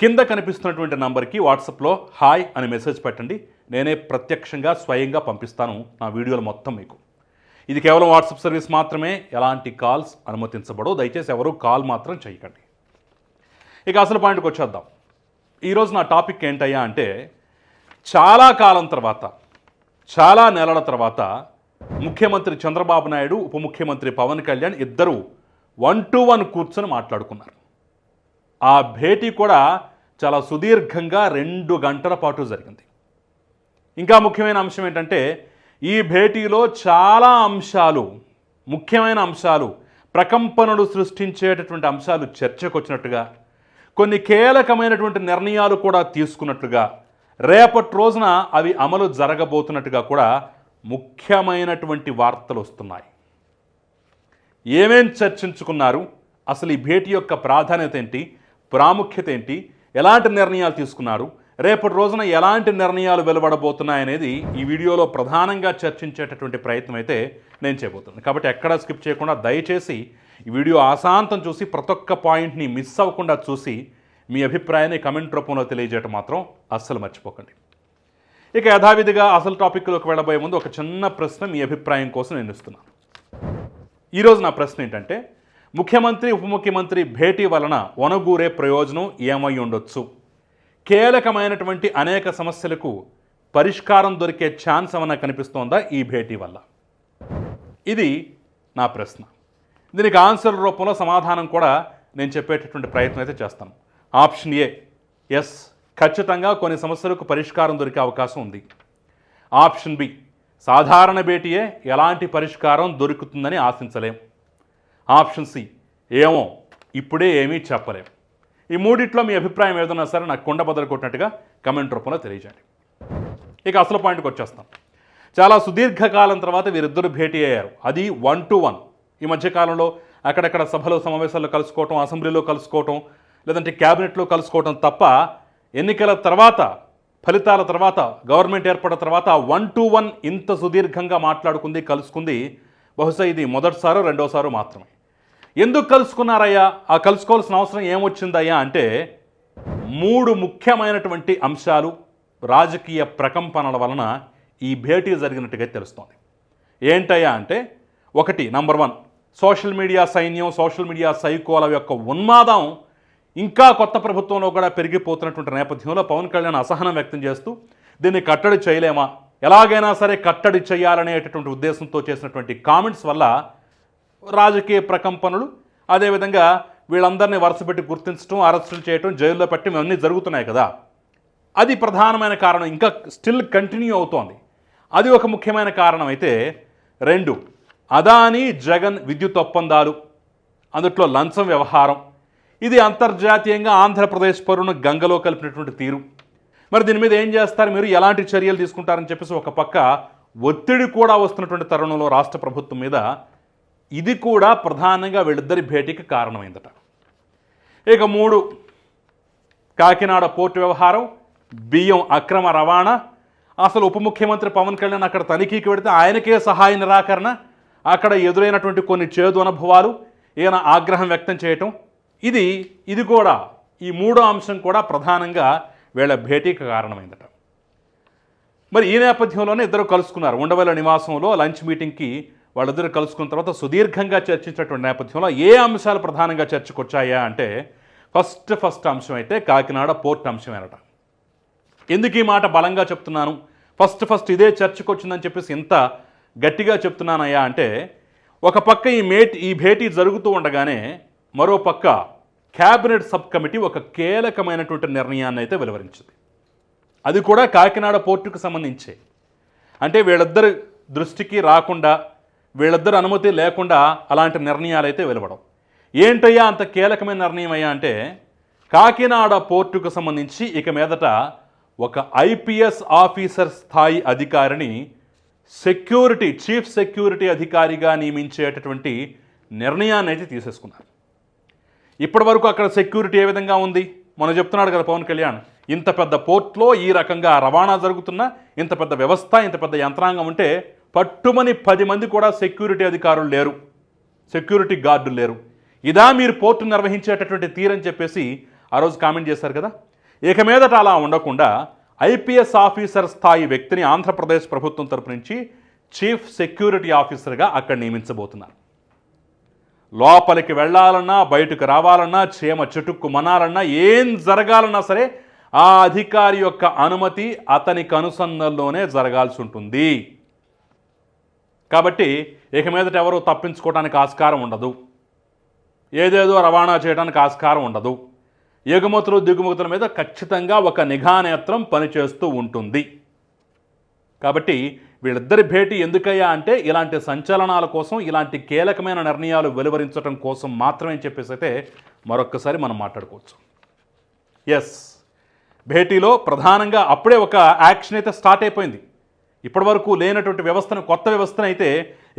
కింద కనిపిస్తున్నటువంటి నంబర్కి వాట్సాప్లో హాయ్ అని మెసేజ్ పెట్టండి. నేనే ప్రత్యక్షంగా స్వయంగా పంపిస్తాను నా వీడియోలు మొత్తం మీకు. ఇది కేవలం వాట్సాప్ సర్వీస్ మాత్రమే. ఎలాంటి కాల్స్ అనుమతించబడవు. దయచేసి ఎవరు కాల్ మాత్రం చేయకండి. ఇక అసలు పాయింట్కి వచ్చేద్దాం. ఈరోజు నా టాపిక్ ఏంటయ్యా అంటే చాలా కాలం తర్వాత చాలా నెలల తర్వాత ముఖ్యమంత్రి చంద్రబాబు నాయుడు ఉప ముఖ్యమంత్రి పవన్ కళ్యాణ్ ఇద్దరు వన్ టు వన్ కూర్చొని మాట్లాడుకున్నారు. ఆ భేటీ కూడా చాలా సుదీర్ఘంగా రెండు గంటల పాటు జరిగింది. ఇంకా ముఖ్యమైన అంశం ఏంటంటే ఈ భేటీలో చాలా అంశాలు ముఖ్యమైన అంశాలు ప్రకంపనలు సృష్టించేటటువంటి అంశాలు చర్చకు వచ్చినట్టుగా కొన్ని కీలకమైనటువంటి నిర్ణయాలు కూడా తీసుకున్నట్లుగా రేపటి రోజున అవి అమలు జరగబోతున్నట్టుగా కూడా ముఖ్యమైనటువంటి వార్తలు వస్తున్నాయి. ఏమేం చర్చించుకున్నారు? అసలు ఈ భేటీ యొక్క ప్రాధాన్యత ఏంటి? ప్రాముఖ్యత ఏంటి? ఎలాంటి నిర్ణయాలు తీసుకున్నారు? రేపటి రోజున ఎలాంటి నిర్ణయాలు వెలువడబోతున్నాయనేది ఈ వీడియోలో ప్రధానంగా చర్చించేటటువంటి ప్రయత్నం అయితే నేను చేయబోతున్నాను. కాబట్టి ఎక్కడా స్కిప్ చేయకుండా దయచేసి ఈ వీడియో ఆశాంతం చూసి ప్రతి ఒక్క పాయింట్ని మిస్ అవ్వకుండా చూసి మీ అభిప్రాయాన్ని కమెంట్ రూపంలో తెలియజేయటం మాత్రం అస్సలు మర్చిపోకండి. ఇక యథావిధిగా అసలు టాపిక్లోకి వెళ్ళబోయే ముందు ఒక చిన్న ప్రశ్న మీ అభిప్రాయం కోసం నేను ఇస్తున్నాను. ఈరోజు నా ప్రశ్న ఏంటంటే ముఖ్యమంత్రి ఉప ముఖ్యమంత్రి భేటీ వలన వనగూరే ప్రయోజనం ఏమై ఉండొచ్చు? కీలకమైనటువంటి అనేక సమస్యలకు పరిష్కారం దొరికే ఛాన్స్ ఏమైనా కనిపిస్తోందా ఈ భేటీ వల్ల? ఇది నా ప్రశ్న. దీనికి ఆన్సర్ రూపంలో సమాధానం కూడా నేను చెప్పేటటువంటి ప్రయత్నం అయితే చేస్తాను ఆప్షన్ ఏ ఎస్ ఖచ్చితంగా కొన్ని సమస్యలకు పరిష్కారం దొరికే అవకాశం ఉంది. ఆప్షన్ బి సాధారణ భేటీయే ఎలాంటి పరిష్కారం దొరుకుతుందని ఆశించలేం. Option C. ఏమో? ఇప్పుడే ఏమీ చెప్పలేం. ఈ మూడిట్లో మీ అభిప్రాయం ఏదన్నా సరే నాకు కొండ బదులు కొట్టినట్టుగా కమెంట్ రూపంలో తెలియజేయండి. ఇక అసలు పాయింట్కి వచ్చేస్తాం. చాలా సుదీర్ఘకాలం తర్వాత వీరిద్దరు భేటీ అయ్యారు. అది వన్ టు వన్ ఈ మధ్యకాలంలో అక్కడక్కడ సభలో సమావేశాల్లో కలుసుకోవటం అసెంబ్లీలో కలుసుకోవటం లేదంటే క్యాబినెట్లో కలుసుకోవటం తప్ప ఎన్నికల తర్వాత ఫలితాల తర్వాత గవర్నమెంట్ ఏర్పడిన తర్వాత వన్ టు వన్ ఇంత సుదీర్ఘంగా మాట్లాడుకుంది కలుసుకుంది బహుశా ఇది మొదటిసారో రెండోసారో మాత్రమే. ఎందుకు కలుసుకున్నారయ్యా? ఆ కలుసుకోవాల్సిన అవసరం ఏమొచ్చిందయ్యా అంటే మూడు ముఖ్యమైనటువంటి అంశాలు రాజకీయ ప్రకంపనల వలన ఈ భేటీ జరిగినట్టుగా తెలుస్తోంది. ఏంటయ్యా అంటే ఒకటి నంబర్ వన్ సోషల్ మీడియా సైన్యం సోషల్ మీడియా సైకోల యొక్క ఉన్మాదం ఇంకా కొత్త ప్రభుత్వంలో కూడా పెరిగిపోతున్నటువంటి నేపథ్యంలో పవన్ కళ్యాణ్ అసహనం వ్యక్తం చేస్తూ దీన్ని కట్టడి చేయలేమా? ఎలాగైనా సరే కట్టడి చేయాలనేటటువంటి ఉద్దేశంతో చేసినటువంటి కామెంట్స్ వల్ల రాజకీయ ప్రకంపనలు అదేవిధంగా వీళ్ళందరినీ వరుసపెట్టి గుర్తించడం అరెస్టులు చేయటం జైల్లో పెట్టడం ఇవన్నీ జరుగుతున్నాయి కదా. అది ప్రధానమైన కారణం. ఇంకా స్టిల్ కంటిన్యూ అవుతోంది. అది ఒక ముఖ్యమైన కారణం అయితే రెండు. అదానీ జగన్ విద్యుత్ ఒప్పందాలు అందుట్లో లంచం వ్యవహారం. ఇది అంతర్జాతీయంగా ఆంధ్రప్రదేశ్ పరును గంగలో కలిపినటువంటి తీరు. మరి దీని మీద ఏం చేస్తారు మీరు? ఎలాంటి చర్యలు తీసుకుంటారని చెప్పేసి ఒక పక్క ఒత్తిడి కూడా వస్తున్నటువంటి తరుణంలో రాష్ట్ర ప్రభుత్వం మీద ఇది కూడా ప్రధానంగా వీళ్ళిద్దరి భేటీకి కారణమైందట. ఇక మూడు కాకినాడ పోర్టు వ్యవహారం బియ్యం అక్రమ రవాణా అసలు ఉప ముఖ్యమంత్రి పవన్ కళ్యాణ్ అక్కడ తనిఖీకి వెడితే ఆయనకే సహాయ నిరాకరణ అక్కడ ఎదురైనటువంటి కొన్ని చేదు అనుభవాలు ఈయన ఆగ్రహం వ్యక్తం చేయటం ఇది ఇది కూడా ఈ మూడో అంశం కూడా ప్రధానంగా వీళ్ళ భేటీకి కారణమైందట. మరి ఈ నేపథ్యంలోనే ఇద్దరు కలుసుకున్నారు. ఉండవల్లి నివాసంలో లంచ్ మీటింగ్కి వాళ్ళిద్దరు కలుసుకున్న తర్వాత సుదీర్ఘంగా చర్చించినటువంటి నేపథ్యంలో ఏ అంశాలు ప్రధానంగా చర్చకొచ్చాయా అంటే ఫస్ట్ ఫస్ట్ అంశం అయితే కాకినాడ పోర్ట్ అంశమేనట. ఎందుకు ఈ మాట బలంగా చెప్తున్నాను? ఫస్ట్ ఫస్ట్ ఇదే చర్చకొచ్చిందని చెప్పేసి ఇంత గట్టిగా చెప్తున్నానయ్యా అంటే ఒక పక్క ఈ మేట్ ఈ భేటీ జరుగుతూ ఉండగానే మరో పక్క క్యాబినెట్ సబ్ కమిటీ ఒక కీలకమైనటువంటి నిర్ణయాన్ని అయితే వెలువరించింది. అది కూడా కాకినాడ పోర్టుకు సంబంధించే. అంటే వీళ్ళిద్దరి దృష్టికి రాకుండా వీళ్ళిద్దరు అనుమతి లేకుండా అలాంటి నిర్ణయాలు అయితే వెలువడం. ఏంటయ్యా అంత కీలకమైన నిర్ణయం అయ్యా అంటే కాకినాడ పోర్టుకు సంబంధించి ఇక మీదట ఒక ఐపీఎస్ ఆఫీసర్ స్థాయి అధికారిని సెక్యూరిటీ చీఫ్ సెక్యూరిటీ అధికారిగా నియమించేటటువంటి నిర్ణయాన్ని అయితే తీసేసుకున్నారు. ఇప్పటి వరకు అక్కడ సెక్యూరిటీ ఏ విధంగా ఉంది? మనం చెప్తున్నాడు కదా పవన్ కళ్యాణ్ ఇంత పెద్ద పోర్ట్లో ఈ రకంగా రవాణా జరుగుతున్న ఇంత పెద్ద వ్యవస్థ ఇంత పెద్ద యంత్రాంగం ఉంటే పట్టుమని పది మంది కూడా సెక్యూరిటీ అధికారులు లేరు. సెక్యూరిటీ గార్డులు లేరు. ఇదా మీరు పోర్టు నిర్వహించేటటువంటి తీరని చెప్పేసి ఆ రోజు కామెంట్ చేశారు కదా. ఇక మీదట అలా ఉండకుండా ఐపీఎస్ ఆఫీసర్ స్థాయి వ్యక్తిని ఆంధ్రప్రదేశ్ ప్రభుత్వం తరపు నుంచి చీఫ్ సెక్యూరిటీ ఆఫీసర్గా అక్కడ నియమించబోతున్నారు. లోపలికి వెళ్ళాలన్నా బయటకు రావాలన్నా చేమ చెట్టుకు మనాలన్నా ఏం జరగాలన్నా సరే ఆ అధికారి యొక్క అనుమతి అతనికి అనుసంధానంలోనే జరగాల్సి ఉంటుంది. కాబట్టి ఇక మీదట ఎవరు తప్పించుకోవడానికి ఆస్కారం ఉండదు. ఏదేదో రవాణా చేయడానికి ఆస్కారం ఉండదు. ఎగుమతులు దిగుమతుల మీద ఖచ్చితంగా ఒక నిఘా నేత్రం పనిచేస్తూ ఉంటుంది. కాబట్టి వీళ్ళిద్దరి భేటీ ఎందుకయ్యా అంటే ఇలాంటి సంచలనాల కోసం ఇలాంటి కీలకమైన నిర్ణయాలు వెలువరించడం కోసం మాత్రమే చెప్పేసి అయితే మరొక్కసారి మనం మాట్లాడుకోవచ్చు. ఎస్ భేటీలో ప్రధానంగా అప్పుడే ఒక యాక్షన్ అయితే స్టార్ట్ అయిపోయింది. ఇప్పటివరకు లేనటువంటి వ్యవస్థను కొత్త వ్యవస్థను అయితే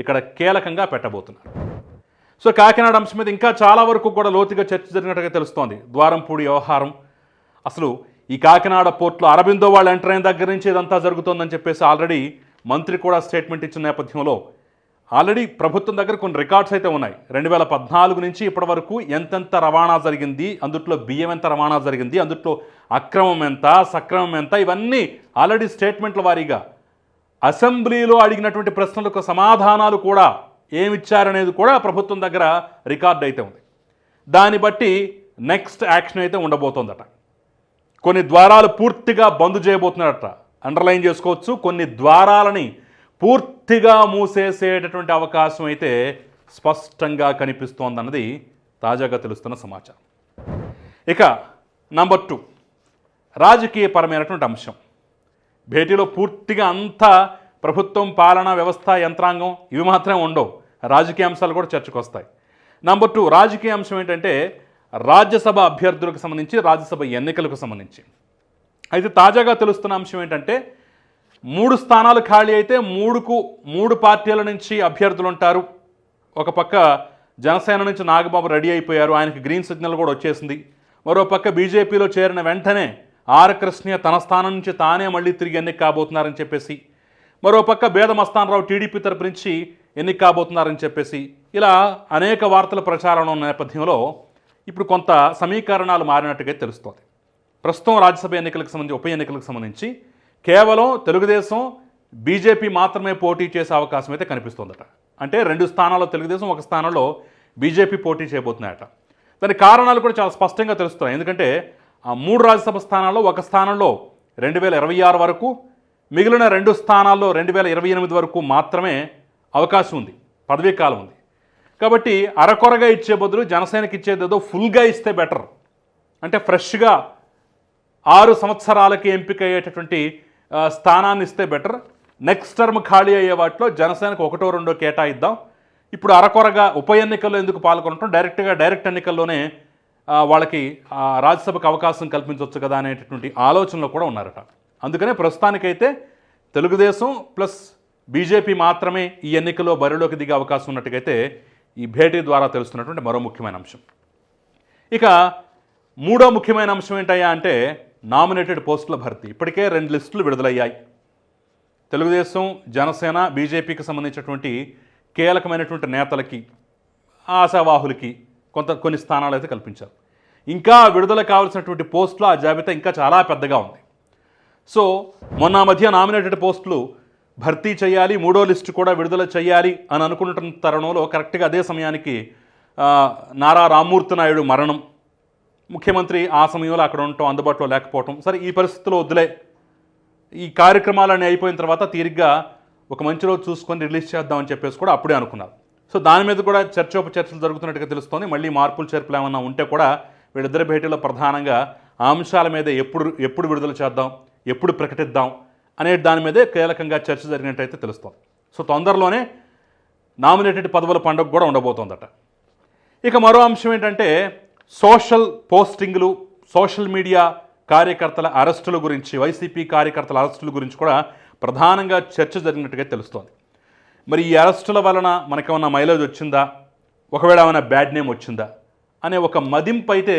ఇక్కడ కీలకంగా పెట్టబోతున్నారు. సో కాకినాడ అంశం మీద ఇంకా చాలా వరకు కూడా లోతుగా చర్చ జరిగినట్టుగా తెలుస్తోంది. ద్వారంపూడి వ్యవహారం. అసలు ఈ కాకినాడ పోర్టులో అరబిందో వాళ్ళు ఎంటర్ అయిన దగ్గర నుంచి ఇదంతా జరుగుతోందని చెప్పేసి ఆల్రెడీ మంత్రి కూడా స్టేట్మెంట్ ఇచ్చిన నేపథ్యంలో ఆల్రెడీ ప్రభుత్వం దగ్గర కొన్ని రికార్డ్స్ అయితే ఉన్నాయి. రెండు వేల పద్నాలుగు నుంచి ఇప్పటి వరకు ఎంతెంత రవాణా జరిగింది అందుట్లో బియ్యం ఎంత రవాణా జరిగింది అందుట్లో అక్రమం ఎంత సక్రమం ఎంత ఇవన్నీ ఆల్రెడీ స్టేట్మెంట్ల వారీగా అసెంబ్లీలో అడిగినటువంటి ప్రశ్నలకు సమాధానాలు కూడా ఏమిచ్చారనేది కూడా ప్రభుత్వం దగ్గర రికార్డ్ అయితే ఉంది. దాన్ని బట్టి నెక్స్ట్ యాక్షన్ అయితే ఉండబోతోందట. కొన్ని ద్వారాలు పూర్తిగా బంద్ చేయబోతున్నారట. అండర్లైన్ చేసుకోవచ్చు. కొన్ని ద్వారాలని పూర్తిగా మూసేసేటటువంటి అవకాశం అయితే స్పష్టంగా కనిపిస్తోందన్నది తాజాగా తెలుస్తున్న సమాచారం. ఇక నంబర్ టూ. రాజకీయపరమైనటువంటి అంశం. భేటీలో పూర్తిగా అంతా ప్రభుత్వం పాలన వ్యవస్థ యంత్రాంగం ఇవి మాత్రమే ఉండవు. రాజకీయ అంశాలు కూడా చర్చకు వస్తాయి నంబర్ టూ రాజకీయ అంశం ఏంటంటే రాజ్యసభ అభ్యర్థులకు సంబంధించి రాజ్యసభ ఎన్నికలకు సంబంధించి. అయితే తాజాగా తెలుస్తున్న అంశం ఏంటంటే మూడు స్థానాలు ఖాళీ అయితే మూడుకు మూడు పార్టీల నుంచి అభ్యర్థులు ఉంటారు. ఒక పక్క జనసేన నుంచి నాగబాబు రెడీ అయిపోయారు. ఆయనకి గ్రీన్ సిగ్నల్ కూడా వచ్చేసింది. మరో పక్క బీజేపీలో చేరిన వెంటనే ఆర్ కృష్ణ తన స్థానం నుంచి తానే మళ్ళీ తిరిగి ఎన్నిక కాబోతున్నారని చెప్పేసి మరోపక్క బేదమస్తానరావు టీడీపీ తరపు నుంచి ఎన్నిక కాబోతున్నారని చెప్పేసి ఇలా అనేక వార్తల ప్రచారం ఉన్న నేపథ్యంలో ఇప్పుడు కొంత సమీకరణాలు మారినట్టుగా తెలుస్తోంది. ప్రస్తుతం రాజ్యసభ ఎన్నికలకు సంబంధించి ఉప ఎన్నికలకు సంబంధించి కేవలం తెలుగుదేశం బీజేపీ మాత్రమే పోటీ చేసే అవకాశం అయితే కనిపిస్తోందట. అంటే రెండు స్థానాల్లో తెలుగుదేశం ఒక స్థానంలో బీజేపీ పోటీ చేయబోతున్నాయట. దాని కారణాలు కూడా చాలా స్పష్టంగా తెలుస్తున్నాయి. ఎందుకంటే ఆ మూడు రాజ్యసభ స్థానాల్లో ఒక స్థానంలో రెండు వేల ఇరవై ఆరు వరకు మిగిలిన రెండు స్థానాల్లో రెండు వేల ఇరవై ఎనిమిది వరకు మాత్రమే అవకాశం ఉంది పదవీ కాలం ఉంది. కాబట్టి అరకొరగా ఇచ్చే బదులు జనసేనకి ఇచ్చేదేదో ఫుల్గా ఇస్తే బెటర్. అంటే ఫ్రెష్గా ఆరు సంవత్సరాలకి ఎంపిక అయ్యేటటువంటి స్థానాన్ని ఇస్తే బెటర్. నెక్స్ట్ టర్మ్ ఖాళీ అయ్యే వాటిలో జనసేనకు ఒకటో రెండో కేటాయిద్దాం. ఇప్పుడు అరకొరగా ఉప ఎన్నికల్లో ఎందుకు పాల్గొనటం? డైరెక్ట్గా డైరెక్ట్ ఎన్నికల్లోనే వాళ్ళకి రాజ్యసభకు అవకాశం కల్పించవచ్చు కదా అనేటటువంటి ఆలోచనలో కూడా ఉన్నారట. అందుకనే ప్రస్తుతానికైతే తెలుగుదేశం ప్లస్ బీజేపీ మాత్రమే ఈ ఎన్నికల్లో బరిలోకి దిగే అవకాశం ఉన్నట్టుగైతే ఈ భేటీ ద్వారా తెలుస్తున్నటువంటి మరో ముఖ్యమైన అంశం. ఇక మూడో ముఖ్యమైన అంశం ఏంటయ్యా అంటే నామినేటెడ్ పోస్టుల భర్తీ. ఇప్పటికే రెండు లిస్టులు విడుదలయ్యాయి. తెలుగుదేశం జనసేన బీజేపీకి సంబంధించినటువంటి కీలకమైనటువంటి నేతలకి ఆశావాహులకి కొంత కొన్ని స్థానాలు అయితే కల్పించారు. ఇంకా విడుదల కావాల్సినటువంటి పోస్టులు ఆ జాబితా ఇంకా చాలా పెద్దగా ఉంది. సో మొన్న మధ్య నామినేటెడ్ పోస్టులు భర్తీ చేయాలి మూడో లిస్టు కూడా విడుదల చేయాలి అని అనుకుంటున్న తరుణంలో కరెక్ట్గా అదే సమయానికి నారా రామ్మూర్తి నాయుడు మరణం. ముఖ్యమంత్రి ఆ సమయంలో అక్కడ ఉండటం అందుబాటులో లేకపోవటం. సరే ఈ పరిస్థితుల్లో వద్దులే. ఈ కార్యక్రమాలన్నీ అయిపోయిన తర్వాత తీరిగ్గా ఒక మంచి రోజు చూసుకొని రిలీజ్ చేద్దామని చెప్పేసి కూడా అప్పుడే అనుకున్నారు. సో దాని మీద కూడా చర్చోపచర్చలు జరుగుతున్నట్టుగా తెలుస్తోంది. మళ్ళీ మార్పులు చేర్పులు ఏమన్నా ఉంటే కూడా వీళ్ళిద్దరి భేటీలో ప్రధానంగా అంశాల మీద ఎప్పుడు ఎప్పుడు విడుదల చేద్దాం ఎప్పుడు ప్రకటిద్దాం అనే దాని మీదే కీలకంగా చర్చ జరిగినట్టయితే తెలుస్తోంది. సో తొందరలోనే నామినేటెడ్ పదవుల పండుగ కూడా ఉండబోతోందట. ఇక మరో అంశం ఏంటంటే సోషల్ పోస్టింగ్లు సోషల్ మీడియా కార్యకర్తల అరెస్టుల గురించి వైసీపీ కార్యకర్తల అరెస్టుల గురించి కూడా ప్రధానంగా చర్చ జరిగినట్టుగా తెలుస్తోంది. మరి ఈ అరెస్టుల వలన మనకేమన్నా మైలేజ్ వచ్చిందా? ఒకవేళ ఏమైనా బ్యాడ్ నేమ్ వచ్చిందా? అనే ఒక మదింపు అయితే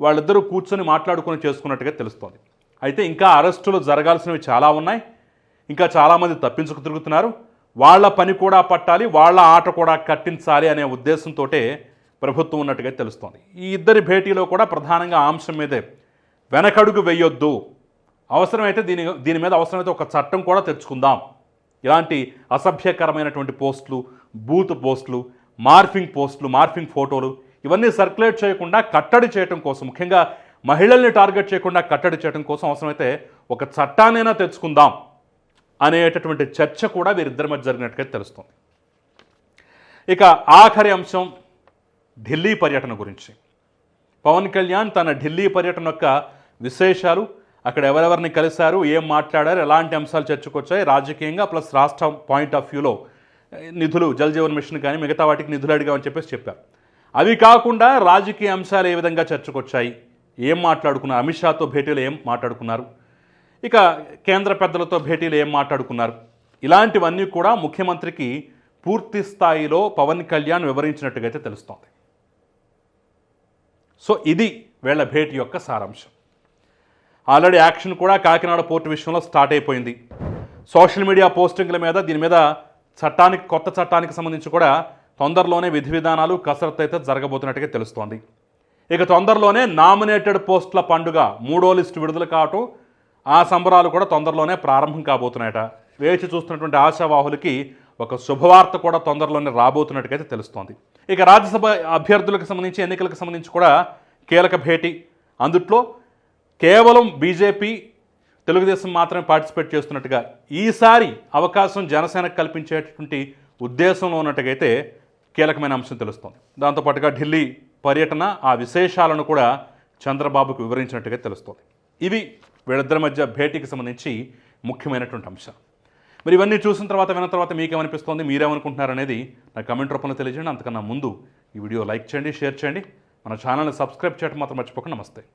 వాళ్ళిద్దరూ కూర్చొని మాట్లాడుకొని చేసుకున్నట్టుగా తెలుస్తోంది. అయితే ఇంకా అరెస్టులు జరగాల్సినవి చాలా ఉన్నాయి. ఇంకా చాలామంది తప్పించుకు తిరుగుతున్నారు. వాళ్ళ పని కూడా పట్టాలి వాళ్ళ ఆట కూడా కట్టించాలి అనే ఉద్దేశంతో ప్రభుత్వం ఉన్నట్టుగా తెలుస్తోంది. ఈ ఇద్దరి భేటీలో కూడా ప్రధానంగా అంశం మీదే వెనకడుగు వేయొద్దు. అవసరమైతే దీని దీని మీద అవసరమైతే ఒక చట్టం కూడా తెచ్చుకుందాం. ఇలాంటి అసభ్యకరమైనటువంటి పోస్టులు బూత్ పోస్టులు మార్ఫింగ్ పోస్టులు మార్ఫింగ్ ఫోటోలు ఇవన్నీ సర్క్యులేట్ చేయకుండా కట్టడి చేయడం కోసం ముఖ్యంగా మహిళల్ని టార్గెట్ చేయకుండా కట్టడి చేయడం కోసం అవసరమైతే ఒక చట్టానైనా తెచ్చుకుందాం అనేటటువంటి చర్చ కూడా వీరిద్దరి మధ్య జరిగినట్టుగా తెలుస్తుంది. ఇక ఆఖరి అంశం ఢిల్లీ పర్యటన గురించి. పవన్ కళ్యాణ్ తన ఢిల్లీ పర్యటన యొక్క విశేషాలు అక్కడ ఎవరెవరిని కలిశారు ఏం మాట్లాడారు ఎలాంటి అంశాలు చర్చకొచ్చాయి రాజకీయంగా ప్లస్ రాష్ట్ర పాయింట్ ఆఫ్ వ్యూలో నిధులు జల్ జీవన్ మిషన్ కానీ మిగతా వాటికి నిధులు అడిగామని చెప్పేసి చెప్పారు. అవి కాకుండా రాజకీయ అంశాలు ఏ విధంగా చర్చకొచ్చాయి ఏం మాట్లాడుకున్నారు అమిత్ షాతో భేటీలో ఏం మాట్లాడుకున్నారు ఇక కేంద్ర పెద్దలతో భేటీలు ఏం మాట్లాడుకున్నారు ఇలాంటివన్నీ కూడా ముఖ్యమంత్రికి పూర్తి స్థాయిలో పవన్ కళ్యాణ్ వివరించినట్టుగా అయితే తెలుస్తోంది. సో ఇది వీళ్ళ భేటీ యొక్క సారాంశం. ఆల్రెడీ యాక్షన్ కూడా కాకినాడ పోర్టు విషయంలో స్టార్ట్ అయిపోయింది. సోషల్ మీడియా పోస్టింగ్ల మీద దీని మీద చట్టానికి కొత్త చట్టానికి సంబంధించి కూడా తొందరలోనే విధి విధానాలు కసరత్తు అయితే జరగబోతున్నట్టుగా తెలుస్తోంది. ఇక తొందరలోనే నామినేటెడ్ పోస్టుల పండుగ మూడో లిస్టు విడుదల కావటం ఆ సంబరాలు కూడా తొందరలోనే ప్రారంభం కాబోతున్నాయట. వేచి చూస్తున్నటువంటి ఆశావాహులకి ఒక శుభవార్త కూడా తొందరలోనే రాబోతున్నట్టుగా అయితే తెలుస్తోంది. ఇక రాజ్యసభ అభ్యర్థులకు సంబంధించి ఎన్నికలకు సంబంధించి కూడా కీలక భేటీ అందుట్లో కేవలం బీజేపీ తెలుగుదేశం మాత్రమే పార్టిసిపేట్ చేస్తున్నట్టుగా ఈసారి అవకాశం జనసేనకు కల్పించేటటువంటి ఉద్దేశంలో ఉన్నట్టుగైతే కీలకమైన అంశం తెలుస్తోంది. దాంతోపాటుగా ఢిల్లీ పర్యటన ఆ విశేషాలను కూడా చంద్రబాబుకు వివరించినట్టుగా తెలుస్తోంది. ఇవి వీళ్ళిద్దరి మధ్య భేటీకి సంబంధించి ముఖ్యమైనటువంటి అంశం. మరి ఇవన్నీ చూసిన తర్వాత విన్న తర్వాత మీకేమనిపిస్తోంది మీరేమనుకుంటున్నారు అనేది నా కమెంట్ రూపంలో తెలియజేయండి. అంతకన్నా ముందు ఈ వీడియో లైక్ చేయండి షేర్ చేయండి. మన ఛానల్ని సబ్స్క్రైబ్ చేయడం మాత్రం మర్చిపోకండి. నమస్తే.